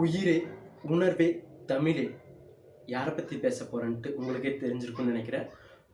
உயிரே உணர்வே தமிழே. யாரை பற்றி பேச போகிறேன்ட்டு உங்களுக்கே தெரிஞ்சிருக்கும்னு நினைக்கிறேன்.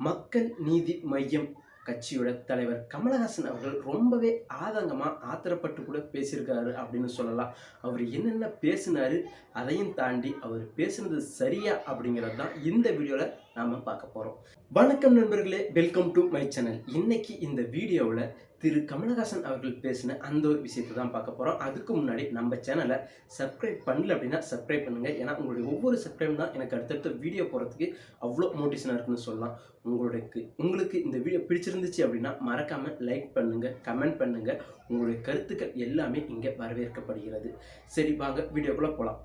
மக்கள் நீதி மையம் கட்சியோட தலைவர் கமலஹாசன் அவர்கள் ரொம்பவே ஆதங்கமாக ஆத்திரப்பட்டு கூட பேசியிருக்காரு அப்படின்னு சொல்லலாம். அவர் என்னென்ன பேசினாரு அதையும் தாண்டி அவர் பேசுனது சரியா அப்படிங்கிறது தான் இந்த வீடியோவில் நாம் பார்க்க போகிறோம் வணக்கம் நண்பர்களே வெல்கம் டு மை சேனல். இன்னைக்கு இந்த வீடியோவில் திரு கமலஹாசன் அவர்கள் பேசின அந்த ஒரு விஷயத்தை தான் பார்க்க போகிறோம் அதுக்கு முன்னாடி நம்ம சேனலை சப்ஸ்கிரைப் பண்ணல அப்படின்னா சப்ஸ்கிரைப் பண்ணுங்கள் ஏன்னா உங்களுடைய ஒவ்வொரு சப்ஸ்கிரைப் தான் எனக்கு அடுத்தடுத்த வீடியோ போகிறதுக்கு அவ்வளோ மோட்டிவேஷனாக இருக்குன்னு சொல்லலாம். உங்களுக்கு உங்களுக்கு இந்த வீடியோ பிடிச்சிருந்துச்சு அப்படின்னா மறக்காமல் லைக் பண்ணுங்கள் கமெண்ட் பண்ணுங்கள் உங்களுடைய கருத்துக்கள் எல்லாமே இங்கே வரவேற்கப்படுகிறது. சரி வாங்க வீடியோக்குள்ளே போகலாம்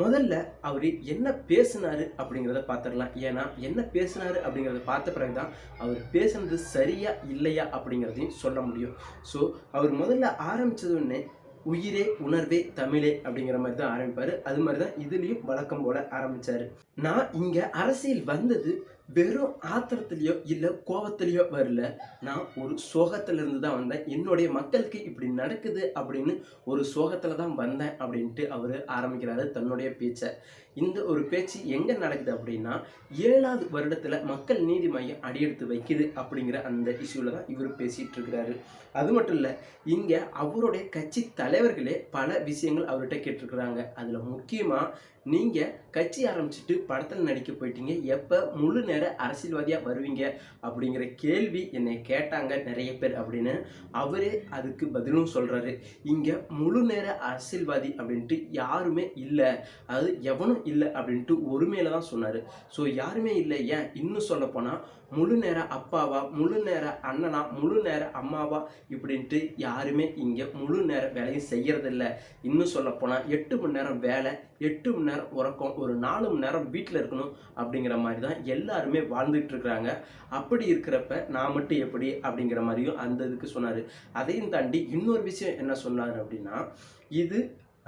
முதல்ல அவர் என்ன பேசினாரு அப்படிங்கிறத பார்த்துடலாம் ஏன்னா என்ன பேசினாரு அப்படிங்கிறத பார்த்த பிறகு தான் அவர் பேசுனது சரியா இல்லையா அப்படிங்கிறதையும் சொல்ல முடியும். ஸோ அவர் முதல்ல ஆரம்பிச்சது உயிரே உணர்வே தமிழே அப்படிங்கிற மாதிரி தான் ஆரம்பிப்பார். அது மாதிரி தான் இதுலேயும் வழக்கம் போல ஆரம்பித்தார் நான் இங்கே அரசியல் வந்தது வெறும் ஆத்திரத்துலேயோ இல்லை கோவத்துலையோ வரல. நான் ஒரு சோகத்திலிருந்து தான் வந்தேன். என்னுடைய மக்களுக்கு இப்படி நடக்குது அப்படின்னு ஒரு சோகத்தில் தான் வந்தேன் அப்படின்ட்டு அவர் ஆரம்பிக்கிறாரு தன்னுடைய பேச்சை. இந்த ஒரு பேச்சு எங்கே நடக்குது அப்படின்னா ஏழாவது வருடத்தில் மக்கள் நீதி மையம் அடியெடுத்து வைக்குது அப்படிங்கிற அந்த இஷ்யூவில் தான் இவர் பேசிகிட்டு இருக்கிறாரு. அது மட்டும் இல்லை இங்கே அவருடைய கட்சி தலைவர்களே பல விஷயங்கள் அவர்கிட்ட கேட்டிருக்கிறாங்க. அதில் முக்கியமாக நீங்கள் கட்சி ஆரம்பிச்சுட்டு படத்தில் நடிக்க போயிட்டீங்க. எப்போ முழு நேர அரசியல்வாதியாக வருவீங்க அப்படிங்கிற கேள்வி என்னை கேட்டாங்க நிறைய பேர் அப்படின்னு அவரே அதுக்கு பதிலும் சொல்கிறாரு இங்கே முழு நேர அரசியல்வாதி அப்படின்ட்டு யாருமே இல்லை. அது எவனும் இல்லை அப்படின்ட்டு ஒருமையில தான் சொன்னார். ஸோ யாருமே இல்லை. ஏன்? இன்னும் சொல்ல போனால் முழு நேர அப்பாவா முழு நேர அண்ணனா முழு நேர அம்மாவா இப்படின்ட்டு யாருமே இங்கே முழு நேர வேலையும் செய்யறதில்ல. இன்னும் சொல்ல போனால் எட்டு மணி நேரம் வேலை எட்டு மணி நேரம் உறக்கம் ஒரு நாலு மணி நேரம் வீட்டில் இருக்கணும் அப்படிங்கிற மாதிரி தான் எல்லாருமே வாழ்ந்துட்டு இருக்கிறாங்க. அப்படி இருக்கிறப்ப நான் மட்டும் எப்படி அப்படிங்கிற மாதிரியும் அந்த இதுக்கு சொன்னார். அதையும் தாண்டி இன்னொரு விஷயம் என்ன சொன்னார் அப்படின்னா இது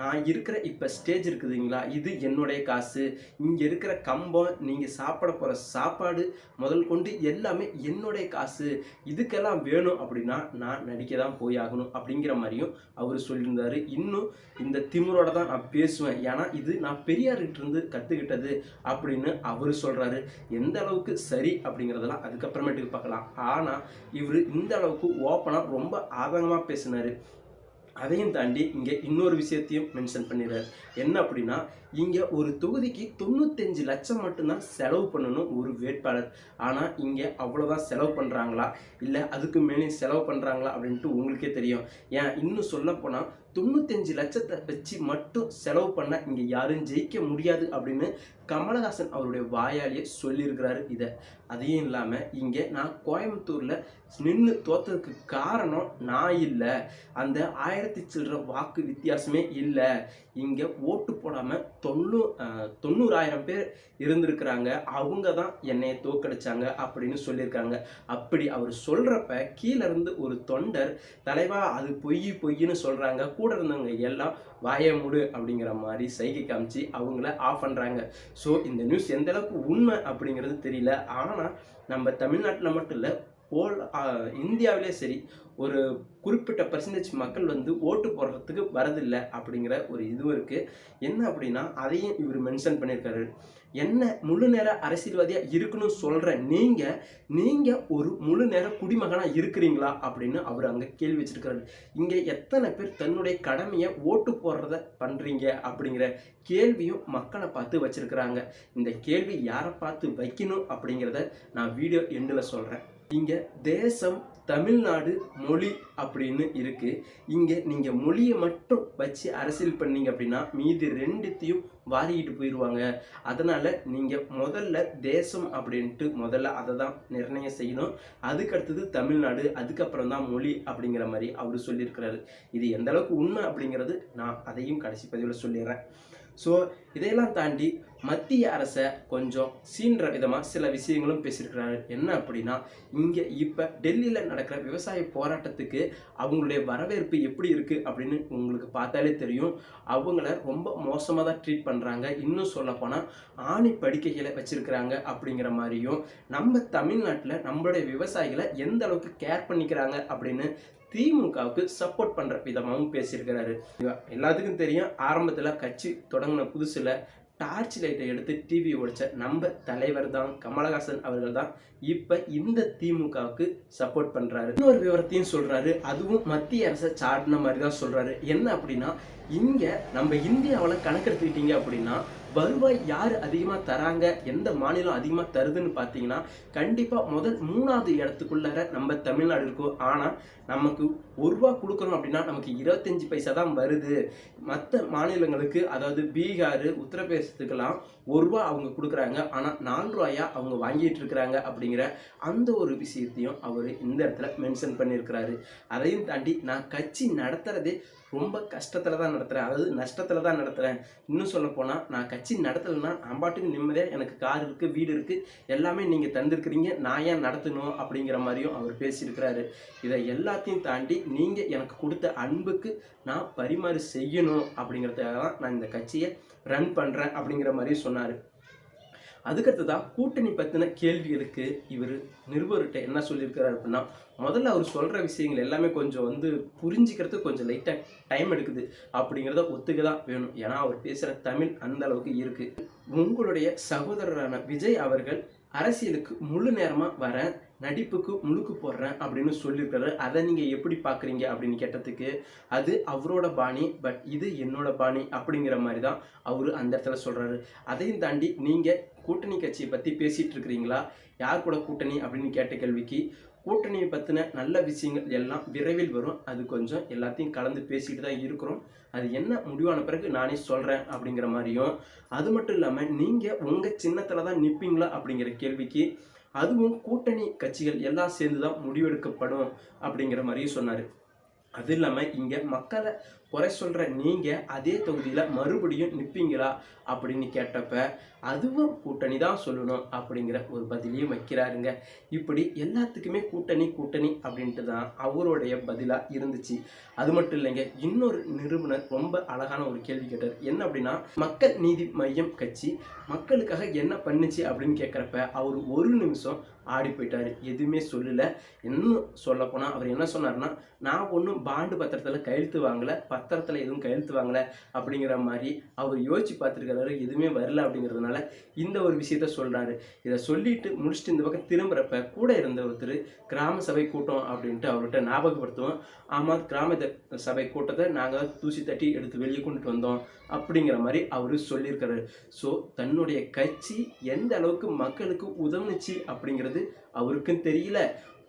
நான் இருக்கிற இப்போ ஸ்டேஜ் இருக்குதுங்களா? இது என்னுடைய காசு. இங்கே இருக்கிற கம்பம் நீங்கள் சாப்பிட போகிற சாப்பாடு முதல் கொண்டு எல்லாமே என்னுடைய காசு. இதுக்கெல்லாம் வேணும் அப்படின்னா நான் நடிக்க தான் போய் ஆகணும் அப்படிங்கிற மாதிரியும் அவர் சொல்லியிருந்தாரு. இன்னும் இந்த திமிரோட தான் நான் பேசுவேன். ஏன்னா இது நான் பெரியார்கிட்ட இருந்து கற்றுக்கிட்டது அப்படின்னு அவர் சொல்கிறாரு எந்த அளவுக்கு சரி அப்படிங்கிறதெல்லாம் அதுக்கப்புறமேட்டுக்கு பார்க்கலாம். ஆனால் இவர் இந்த அளவுக்கு ஓப்பனாக ரொம்ப ஆதங்கமாக பேசினார். அதையும் தாண்டி இங்கே இன்னொரு விஷயத்தையும் மென்ஷன் பண்ணிடுறார். என்ன அப்படின்னா இங்கே ஒரு தொகுதிக்கு தொண்ணூத்தஞ்சு லட்சம் மட்டும்தான் செலவு பண்ணணும் ஒரு வேட்பாளர். ஆனால் இங்கே அவ்வளோதான் செலவு பண்ணுறாங்களா இல்லை அதுக்கு மேலே செலவு பண்ணுறாங்களா அப்படின்ட்டு உங்களுக்கே தெரியும். ஏன்? இன்னும் சொல்லப்போனால் தொண்ணூத்தஞ்சு லட்சத்தை வச்சு மட்டும் செலவு பண்ணால் இங்கே யாரும் ஜெயிக்க முடியாது அப்படின்னு கமலஹாசன் அவருடைய வாயாலேயே சொல்லியிருக்கிறாரு இதை. அதையும் இல்லாமல் இங்கே நான் கோயம்புத்தூரில் நின்று தோத்ததுக்கு காரணம் நான் இல்லை. அந்த ஆயிரத்தி சில்லற வாக்கு வித்தியாசமே இல்லை. இங்கே ஓட்டு போடாமல் தொண்ணூ தொண்ணூறாயிரம் பேர் இருந்திருக்கிறாங்க. அவங்க தான் என்னையை தோக்கடிச்சாங்க அப்படின்னு சொல்லியிருக்காங்க. அப்படி அவர் சொல்கிறப்ப கீழே இருந்து ஒரு தொண்டர் தலைவா அது பொய் பொய்ன்னு சொல்கிறாங்க கூட இருந்தவங்க எல்லாம் வாய முடு அப்படிங்கிற மாதிரி சைகை காமிச்சு அவங்கள ஆஃப் பண்ணுறாங்க ஸோ இந்த நியூஸ் எந்த அளவுக்கு உண்மை அப்படிங்கிறது தெரியல. ஆனால் நம்ம தமிழ்நாட்டில் மட்டும் இல்லை ஓல் இந்தியாவிலே சரி ஒரு குறிப்பிட்ட பர்சன்டேஜ் மக்கள் வந்து ஓட்டு போடுறதுக்கு வரதில்லை அப்படிங்கிற ஒரு இதுவும் இருக்குது என்ன அப்படின்னா அதையும் இவர் மென்ஷன் பண்ணியிருக்காரு. என்ன முழு நேர அரசியல்வாதியாக இருக்கணும்னு சொல்கிற நீங்கள் நீங்கள் ஒரு முழு நேர குடிமகனாக இருக்கிறீங்களா அப்படின்னு அவர் அங்கே கேள்வி வச்சிருக்காரு. இங்கே எத்தனை பேர் தன்னுடைய கடமையை ஓட்டு போடுறத பண்ணுறீங்க அப்படிங்கிற கேள்வியும் மக்களை பார்த்து வச்சுருக்கிறாங்க. இந்த கேள்வி யாரை பார்த்து வைக்கணும் அப்படிங்கிறத நான் வீடியோ எண்டில் சொல்கிறேன் இங்கே தேசம் தமிழ்நாடு மொழி அப்படின்னு இருக்குது இங்கே நீங்கள் மொழியை மட்டும் வச்சு அரசியல் பண்ணீங்க அப்படின்னா மீதி ரெண்டுத்தையும் வாரிக்கிட்டு போயிடுவாங்க அதனால் நீங்கள் முதல்ல தேசம் அப்படின்ட்டு முதல்ல அதை தான் நிர்ணயம் செய்யணும். அதுக்கடுத்தது தமிழ்நாடு அதுக்கப்புறம் தான் மொழி அப்படிங்கிற மாதிரி அவர் சொல்லியிருக்கிறாரு. இது எந்த அளவுக்கு உண்மை அப்படிங்கிறது நான் அதையும் கடைசி பதிவில் சொல்லிடுறேன். ஸோ இதையெல்லாம் தாண்டி மத்திய அரசை கொஞ்சம் சீன்ற விதமாக சில விஷயங்களும் பேசியிருக்கிறாரு. என்ன அப்படின்னா இங்கே இப்போ டெல்லியில் நடக்கிற விவசாய போராட்டத்துக்கு அவங்களுடைய வரவேற்பு எப்படி இருக்குது அப்படின்னு உங்களுக்கு பார்த்தாலே தெரியும். அவங்கள ரொம்ப மோசமாக தான் ட்ரீட் பண்ணுறாங்க இன்னும் சொல்லப்போனால் ஆணி படுக்கைகளை வச்சுருக்கிறாங்க அப்படிங்கிற மாதிரியும் நம்ம தமிழ்நாட்டில் நம்மளுடைய விவசாயிகளை எந்த அளவுக்கு கேர் பண்ணிக்கிறாங்க அப்படின்னு திமுகவுக்கு சப்போர்ட் பண்ணுற விதமாகவும் பேசியிருக்கிறாரு. எல்லாத்துக்கும் தெரியும் ஆரம்பத்தில் கட்சி தொடங்கின புதுசில் டார்ச் லைட்டை எடுத்து டிவி ஒழிச்ச நம்ம தலைவர் தான் கமலஹாசன் அவர்கள் தான் இப்போ இந்த திமுகவுக்கு சப்போர்ட் பண்ணுறாரு இன்னொரு விவரத்தையும் சொல்கிறாரு அதுவும் மத்திய அரசை சாடின மாதிரி தான் சொல்கிறாரு என்ன அப்படின்னா இங்கே நம்ம இந்தியாவில் கணக்கெடுத்துக்கிட்டீங்க அப்படின்னா வருவாய் யார் அதிகமாக தராங்க எந்த மாநிலம் அதிகமாக தருதுன்னு பார்த்தீங்கன்னா கண்டிப்பாக முதல் மூணாவது இடத்துக்குள்ளார நம்ம தமிழ்நாடு இருக்கும். ஆனால் நமக்கு ஒரு ரூபா கொடுக்குறோம் அப்படின்னா நமக்கு இருபத்தஞ்சி பைசா தான் வருது. மற்ற மாநிலங்களுக்கு அதாவது பீகார் உத்தரப்பிரதேசத்துக்கெல்லாம் ஒரு ரூபா அவங்க கொடுக்குறாங்க. ஆனால் நாலு ரூபாயா அவங்க வாங்கிட்டு இருக்கிறாங்க அப்படிங்கிற அந்த ஒரு விஷயத்தையும் அவர் இந்த இடத்துல மென்ஷன் பண்ணியிருக்கிறாரு. அதையும் தாண்டி நான் கட்சி நடத்துறதே ரொம்ப கஷ்டத்தில் தான் நடத்துகிறேன் அதாவது நஷ்டத்தில் தான் நடத்துகிறேன் இன்னும் சொல்ல போனால் நான் கட்சி நடத்தலைன்னா நான் பாட்டுக்கு நிம்மதியாக எனக்கு கார் இருக்குது வீடு இருக்குது எல்லாமே நீங்கள் தந்திருக்கிறீங்க. நான் ஏன் நடத்தணும் அப்படிங்கிற மாதிரியும் அவர் பேசியிருக்கிறாரு. இதை எல்லாத்தையும் தாண்டி நீங்கள் எனக்கு கொடுத்த அன்புக்கு நான் பரிமாறு செய்யணும் அப்படிங்கிறதுக்காக தான் நான் இந்த கட்சியை ரன் பண்ணுறேன் அப்படிங்கிற மாதிரி சொன்னார். அதுக்கடுத்ததாக கூட்டணி பற்றின கேள்விகளுக்கு இவர் நிருபர்கிட்ட என்ன சொல்லியிருக்கிறார் அப்படின்னா முதல்ல அவர் சொல்கிற விஷயங்கள் எல்லாமே கொஞ்சம் வந்து புரிஞ்சிக்கிறதுக்கு கொஞ்சம் லைட்டாக டைம் எடுக்குது அப்படிங்கிறத ஒத்துக்க தான் வேணும். ஏன்னா அவர் பேசுகிற தமிழ் அந்த அளவுக்கு இருக்குது உங்களுடைய சகோதரரான விஜய் அவர்கள் அரசியலுக்கு முழு நேரமாக வரேன். நடிப்புக்கு முழுக்கு போடுறேன் அப்படின்னு சொல்லியிருக்காரு அதை நீங்கள் எப்படி பார்க்குறீங்க அப்படின்னு கேட்டதுக்கு அது அவரோட பாணி பட் இது என்னோட பாணி அப்படிங்கிற மாதிரி தான் அவர் அந்த இடத்துல சொல்கிறாரு அதையும் தாண்டி நீங்கள் கூட்டணி கட்சியை பற்றி பேசிகிட்டு இருக்கிறீங்களா? யார் கூட கூட்டணி அப்படின்னு கேட்ட கேள்விக்கு கூட்டணியை பற்றின நல்ல விஷயங்கள் எல்லாம் விரைவில் வரும். அது கொஞ்சம் எல்லாத்தையும் கலந்து பேசிக்கிட்டு தான் இருக்கிறோம். அது என்ன முடிவான பிறகு நானே சொல்கிறேன் அப்படிங்கிற மாதிரியும். அது மட்டும் இல்லாமல் நீங்கள் உங்கள் சின்னத்தில் தான் நிற்பீங்களா அப்படிங்கிற கேள்விக்கு அதுவும் கூட்டணி கட்சிகள் எல்லாம் சேர்ந்து தான் முடிவெடுக்கப்படும் அப்படிங்கிற மாதிரியும் சொன்னார். அது இல்லாமல் இங்கே மக்களை குறை சொல்கிற நீங்கள் அதே தொகுதியில் மறுபடியும் நிற்பீங்களா அப்படின்னு கேட்டப்ப அதுவும் கூட்டணி தான் சொல்லணும் அப்படிங்கிற ஒரு பதிலையும் வைக்கிறாருங்க. இப்படி எல்லாத்துக்குமே கூட்டணி கூட்டணி அப்படின்ட்டு தான் அவருடைய பதிலாக இருந்துச்சு. அது மட்டும் இல்லைங்க இன்னொரு நிறுவனர் ரொம்ப அழகான ஒரு கேள்வி கேட்டார். என்ன அப்படின்னா மக்கள் நீதி மையம் கட்சி மக்களுக்காக என்ன பண்ணுச்சு அப்படின்னு கேட்குறப்ப அவர் ஒரு நிமிஷம் ஆடி போயிட்டார். எதுவுமே சொல்லலை. இன்னும் சொல்லப்போனால் அவர் என்ன சொன்னார்னா நான் ஒன்றும் பாண்டு பத்திரத்தில் கையெழுத்து வாங்கலை பத்திரத்தில் எதுவும் கையெழுத்து வாங்கலை அப்படிங்கிற மாதிரி அவர் யோசிச்சு பார்த்துருக்கிறாரு எதுவுமே வரல அப்படிங்கிறதுனால இந்த ஒரு விஷயத்த சொல்கிறாரு இதை சொல்லிட்டு முடிச்சுட்டு இந்த பக்கம் திரும்புகிறப்ப கூட இருந்த ஒருத்தர் கிராம சபை கூட்டம் அப்படின்ட்டு அவர்கிட்ட ஞாபகப்படுத்துவோம். ஆமாம் கிராம சபை கூட்டத்தை நாங்கள் தூசி தட்டி எடுத்து வெளியே கொண்டுட்டு வந்தோம் அப்படிங்கிற மாதிரி அவர் சொல்லியிருக்கிறாரு ஸோ தன்னுடைய கட்சி எந்த அளவுக்கு மக்களுக்கு உதவுனுச்சு அப்படிங்கிறது அவருக்கும் தெரியல.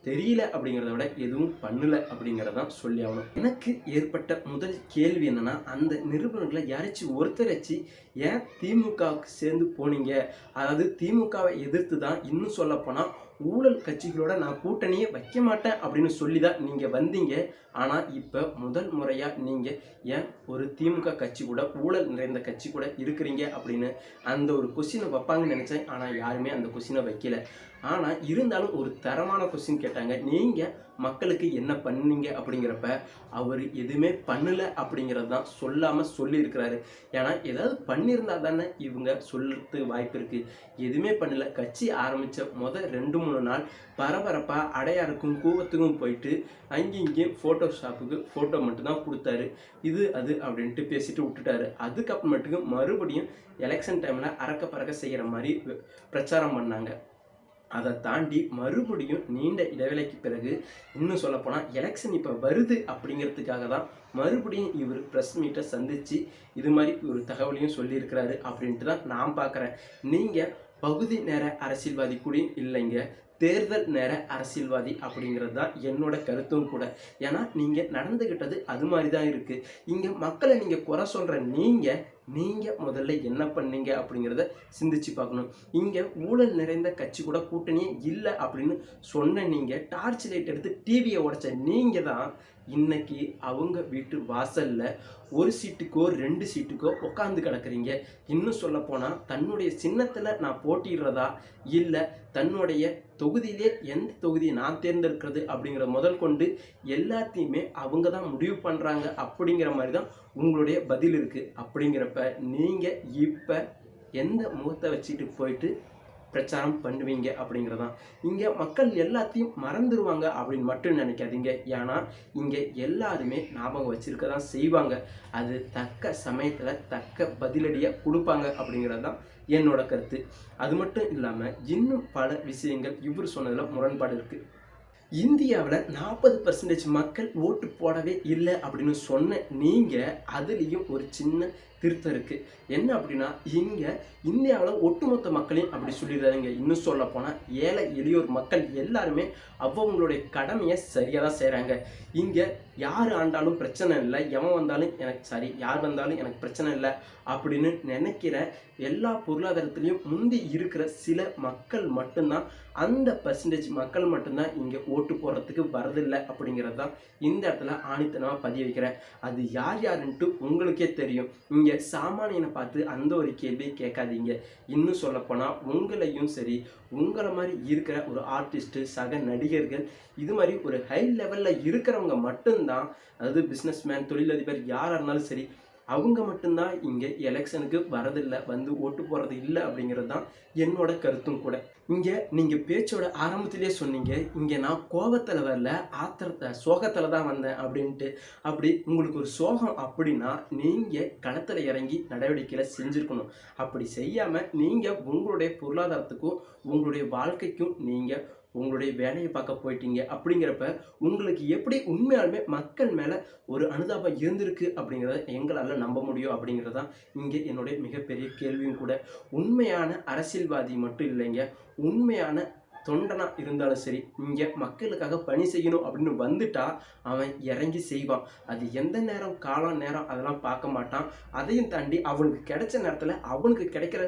தெரியல அப்படிங்கிறத விட எதுவும் பண்ணல அப்படிங்கிறதான் சொல்லி ஆகணும். எனக்கு ஏற்பட்ட முதல் கேள்வி என்னன்னா அந்த நிருபர்களை யாராச்சும் ஒருத்தராச்சு ஏன் திமுகவுக்கு சேர்ந்து போனீங்க? அதாவது திமுகவை எதிர்த்து தான் இன்னும் சொல்லப்போனால் ஊழல் கட்சிகளோட நான் கூட்டணியே வைக்க மாட்டேன் அப்படின்னு சொல்லி தான் நீங்கள் வந்தீங்க. ஆனால் இப்போ முதல் முறையாக நீங்கள் ஏன் ஒரு திமுக கட்சி கூட ஊழல் நிறைந்த கட்சி கூட இருக்கிறீங்க அப்படின்னு அந்த ஒரு கொஸ்டினை வைப்பாங்கன்னு நினச்சேன். ஆனால் யாருமே அந்த கொஸ்டினை வைக்கல. ஆனால் இருந்தாலும் ஒரு தரமான கொஸ்டின் கேட்டாங்க. நீங்கள் மக்களுக்கு என்ன பண்ணீங்க அப்படிங்கிறப்ப அவர் எதுவுமே பண்ணல அப்படிங்கிறது தான் சொல்லாமல் சொல்லியிருக்கிறாரு. ஏன்னா ஏதாவது பண்ணியிருந்தா தானே இவங்க சொல்றதுக்கு வாய்ப்பு இருக்குது எதுவுமே பண்ணல. கட்சி ஆரம்பித்த முதல் ரெண்டு மூணு நாள் பரபரப்பாக அடையாருக்கும் கூவத்துக்கும் போயிட்டு அங்கேயும் இங்கேயும் ஃபோட்டோ ஷாப்புக்கு ஃபோட்டோ மட்டும்தான் கொடுத்தாரு. இது அது அப்படின்ட்டு பேசிட்டு விட்டுட்டாரு. அதுக்கப்புறமேட்டுக்கு மறுபடியும் எலெக்ஷன் டைமில் அறக்க பறக்க செய்கிற மாதிரி பிரச்சாரம் பண்ணாங்க. அதை தாண்டி மறுபடியும் நீண்ட இடைவேளைக்கு பிறகு இன்னும் சொல்லப்போனால் எலெக்ஷன் இப்போ வருது அப்படிங்கிறதுக்காக தான் மறுபடியும் இவர் ப்ரெஸ் மீட்டை சந்தித்து இது மாதிரி ஒரு தகவலையும் சொல்லியிருக்கிறாரு அப்படின்ட்டு தான் நான் பார்க்குறேன் நீங்கள் பகுதி நேர அரசியல்வாதி கூட இல்லைங்க தேர்தல் நேர அரசியல்வாதி அப்படிங்கிறது தான் என்னோட கருத்தும் கூட. ஏன்னா நீங்கள் நடந்துக்கிட்டது அது மாதிரி தான் இருக்குது இங்கே மக்களை நீங்கள் குறை சொல்கிற நீங்கள் நீங்கள் முதல்ல என்ன பண்ணீங்க அப்படிங்கிறத சிந்திச்சு பார்க்கணும். இங்கே ஊழல் நிறைந்த கட்சி கூட கூட்டணியே இல்லை அப்படின்னு சொன்ன நீங்கள் டார்ச் லைட் எடுத்து டிவியை உடைச்ச நீங்கள் தான் இன்னைக்கு அவங்க வீட்டு வாசலில் ஒரு சீட்டுக்கோ ரெண்டு சீட்டுக்கோ உட்காந்து கிடக்குறீங்க. இன்னும் சொல்ல போனால் தன்னுடைய சின்னத்தில் நான் போட்டிடுறதா இல்லை தன்னுடைய தொகுதியிலே எந்த தொகுதியை நான் தேர்ந்தெடுக்கிறது அப்படிங்கிற முதல் கொண்டு எல்லாத்தையுமே அவங்க தான் முடிவு பண்ணுறாங்க அப்படிங்கிற மாதிரி தான் உங்களுடைய பதில் இருக்குது அப்படிங்கிறப்ப நீங்கள் இப்போ எந்த முகத்தை வச்சுட்டு போயிட்டு பிரச்சாரம் பண்ணுவீங்க அப்படிங்கிறதான் இங்கே மக்கள் எல்லாத்தையும் மறந்துடுவாங்க அப்படின்னு மட்டும் நினைக்காதீங்க. ஏன்னா இங்கே எல்லாருமே ஞாபகம் வச்சுருக்க தான் செய்வாங்க. அது தக்க சமயத்தில் தக்க பதிலடியாக கொடுப்பாங்க அப்படிங்கிறது தான் என்னோட கருத்து. அது மட்டும் இல்லாமல் இன்னும் பல விஷயங்கள் இவர் சொன்னதில் முரண்பாடு இருக்குது இந்தியாவில் நாற்பது பர்சன்டேஜ் மக்கள் ஓட்டு போடவே இல்லை அப்படின்னு சொன்ன நீங்கள் அதுலேயும் ஒரு சின்ன திருத்தம் இருக்குது என்ன அப்படின்னா இங்கே இந்தியாவில் ஒட்டுமொத்த மக்களையும் அப்படி சொல்லிடுறாங்க இன்னும் சொல்ல போனால் ஏழை எளியோர் மக்கள் எல்லாருமே அவங்களுடைய கடமையை சரியாக தான் செய்கிறாங்க இங்கே யார் ஆண்டாலும் பிரச்சனை இல்லை. எவன் வந்தாலும் எனக்கு சரி யார் வந்தாலும் எனக்கு பிரச்சனை இல்லை அப்படின்னு நினைக்கிற எல்லா பொருளாதாரத்துலேயும் முந்தி இருக்கிற சில மக்கள் மட்டும்தான் அந்த பர்சன்டேஜ் மக்கள் மட்டும்தான் இங்கே ஓட்டு போடுறதுக்கு வரதில்லை அப்படிங்கிறது தான் இந்த இடத்துல ஆணித்தனமாக பதிய வைக்கிறேன். அது யார் யாருன்ட்டு உங்களுக்கே தெரியும். இங்கே சாமானியனை பார்த்து அந்த ஒரு கேள்வியை கேட்காதீங்க. இன்னும் சொல்லப்போனால் உங்களையும் சரி உங்களை மாதிரி இருக்கிற ஒரு ஆர்டிஸ்ட்டு சக நடிகர்கள் இது மாதிரி ஒரு ஹை லெவலில் இருக்கிறவங்க மட்டும்தான் அதாவது பிஸ்னஸ் மேன் தொழிலதிபர் யாராக இருந்தாலும் சரி அவங்க மட்டும்தான் இங்கே எலெக்ஷனுக்கு வரதில்லை வந்து ஓட்டு போகிறது இல்லை அப்படிங்கிறது தான் என்னோட கருத்தும் கூட. இங்கே நீங்கள் பேச்சோட ஆரம்பத்திலே சொன்னீங்க இங்கே நான் கோபத்தில் வரல ஆத்திரத்தை சோகத்தில் தான் வந்தேன் அப்படின்ட்டு. அப்படி உங்களுக்கு ஒரு சோகம் அப்படின்னா நீங்கள் களத்தில் இறங்கி நடவடிக்கையில் செஞ்சுருக்கணும். அப்படி செய்யாமல் நீங்கள் உங்களுடைய பொருளாதாரத்துக்கும் உங்களுடைய வாழ்க்கைக்கும் நீங்கள் உங்களுடைய வேலையை பார்க்க போயிட்டீங்க அப்படிங்கிறப்ப உங்களுக்கு எப்படி உண்மையாலுமே மக்கள் மேலே ஒரு அனுதாபம் இருந்திருக்கு அப்படிங்கிறத எங்களால் நம்ப முடியும் அப்படிங்கிறது தான் இங்கே என்னுடைய மிகப்பெரிய கேள்வியும் கூட. உண்மையான அரசியல்வாதி மட்டும் இல்லைங்க. உண்மையான தொண்டனாக இருந்தாலும் சரி இங்கே மக்களுக்காக பணி செய்யணும் அப்படின்னு வந்துட்டா அவன் இறங்கி செய்வான். அது எந்த நேரம் காலம் நேரம் அதெல்லாம் பார்க்க மாட்டான். அதையும் தாண்டி அவனுக்கு கிடைச்ச நேரத்தில் அவனுக்கு கிடைக்கிற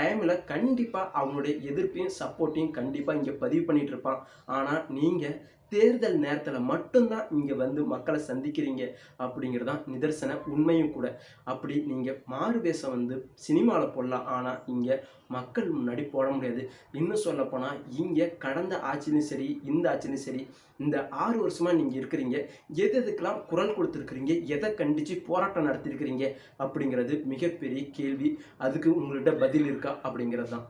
டைமில் கண்டிப்பாக அவனுடைய எதிர்ப்பையும் சப்போர்ட்டையும் கண்டிப்பாக இங்கே பதிவு பண்ணிகிட்டு இருப்பான். ஆனால் நீங்கள் தேர்தல் நேரத்தில் மட்டும்தான் இங்கே வந்து மக்களை சந்திக்கிறீங்க அப்படிங்கிறது தான் நிதர்சன உண்மையும் கூட. அப்படி நீங்கள் மாறு வேஷம் வந்து சினிமாவில் போடலாம். ஆனால் இங்கே மக்கள் முன்னாடி போட முடியாது. இன்னும் சொல்லப்போனால் இங்கே கடந்த ஆட்சிலையும் சரி இந்த ஆட்சிலையும் சரி இந்த ஆறு வருஷமாக நீங்கள் இருக்கிறீங்க. எது எதுக்கெல்லாம் குரல் கொடுத்துருக்குறீங்க? எதை கண்டித்து போராட்டம் நடத்திருக்கிறீங்க அப்படிங்கிறது மிகப்பெரிய கேள்வி. அதுக்கு உங்கள்கிட்ட பதில் இருக்கா அப்படிங்கிறது தான்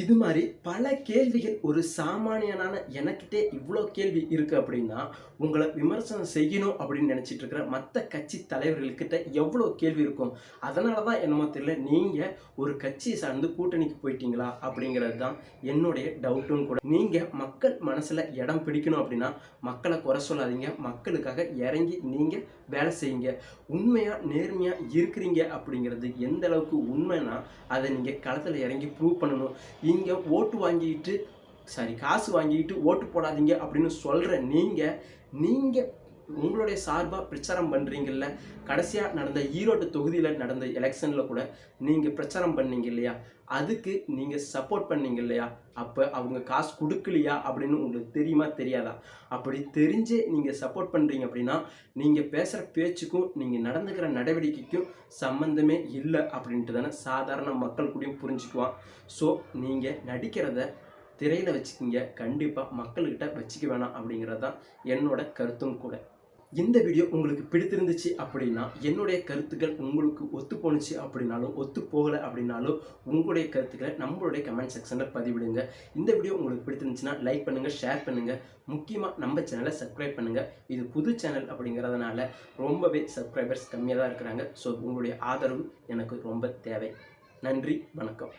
இது மாதிரி பல கேள்விகள் ஒரு சாமானியனான எனக்கிட்டே இவ்வளோ கேள்வி இருக்குது அப்படின்னா உங்களை விமர்சனம் செய்யணும் அப்படின்னு நினச்சிட்டு இருக்கிற மற்ற கட்சி தலைவர்கள்கிட்ட எவ்வளோ கேள்வி இருக்கும்? அதனால தான் என்னமோ தெரியல நீங்கள் ஒரு கட்சியை சார்ந்து கூட்டணிக்கு போயிட்டீங்களா அப்படிங்கிறது தான் என்னுடைய டவுட்டும் கூட. நீங்கள் மக்கள் மனசில் இடம் பிடிக்கணும் அப்படின்னா மக்களை குறை சொல்லாதீங்க மக்களுக்காக இறங்கி நீங்கள் வேலை செய்யுங்க. உண்மையாக நேர்மையாக இருக்கிறீங்க அப்படிங்கிறது எந்த அளவுக்கு உண்மைனா அதை நீங்கள் களத்தில் இறங்கி ப்ரூவ் பண்ணணும். இங்கே ஓட்டு வாங்கிட்டு சாரி காசு வாங்கிட்டு ஓட்டு போடாதீங்க அப்படின்னு சொல்கிற நீங்கள் நீங்கள் உங்களுடைய சார்பாக பிரச்சாரம் பண்ணுறீங்கல்ல கடைசியாக நடந்த ஈரோடு தொகுதியில் நடந்த எலெக்ஷனில் கூட நீங்கள் பிரச்சாரம் பண்ணீங்க இல்லையா? அதுக்கு நீங்கள் சப்போர்ட் பண்ணீங்க இல்லையா? அப்போ அவங்க காசு கொடுக்கலையா? அப்படின்னு உங்களுக்கு தெரியுமா தெரியாதா? அப்படி தெரிஞ்சே நீங்கள் சப்போர்ட் பண்ணுறீங்க அப்படின்னா நீங்கள் பேசுகிற பேச்சுக்கும் நீங்கள் நடந்துக்கிற நடவடிக்கைக்கும் சம்மந்தமே இல்லை அப்படின்ட்டு தானே சாதாரண மக்கள் கூடயும் புரிஞ்சுக்குவான். ஸோ நீங்கள் நடிக்கிறத திரையில் வச்சுக்கிங்க. கண்டிப்பாக மக்கள்கிட்ட வச்சுக்க வேணாம் அப்படிங்கிறது தான் என்னோட கருத்தும் கூட. இந்த வீடியோ உங்களுக்கு பிடித்திருந்துச்சு அப்படின்னா என்னுடைய கருத்துக்கள் உங்களுக்கு ஒத்து போணுச்சு அப்படின்னாலும் ஒத்து போகலை அப்படின்னாலும் உங்களுடைய கருத்துக்களை நம்மளுடைய கமெண்ட் செக்ஷனில் பதிவிடுங்க. இந்த வீடியோ உங்களுக்கு பிடித்திருந்துச்சுன்னா லைக் பண்ணுங்கள் ஷேர் பண்ணுங்கள் முக்கியமாக நம்ம சேனலை சப்ஸ்கிரைப் பண்ணுங்கள் இது புது சேனல் அப்படிங்கிறதுனால ரொம்பவே சப்ஸ்கிரைபர்ஸ் கம்மியாக தான் இருக்கிறாங்க. ஸோ உங்களுடைய ஆதரவு எனக்கு ரொம்ப தேவை. நன்றி வணக்கம்.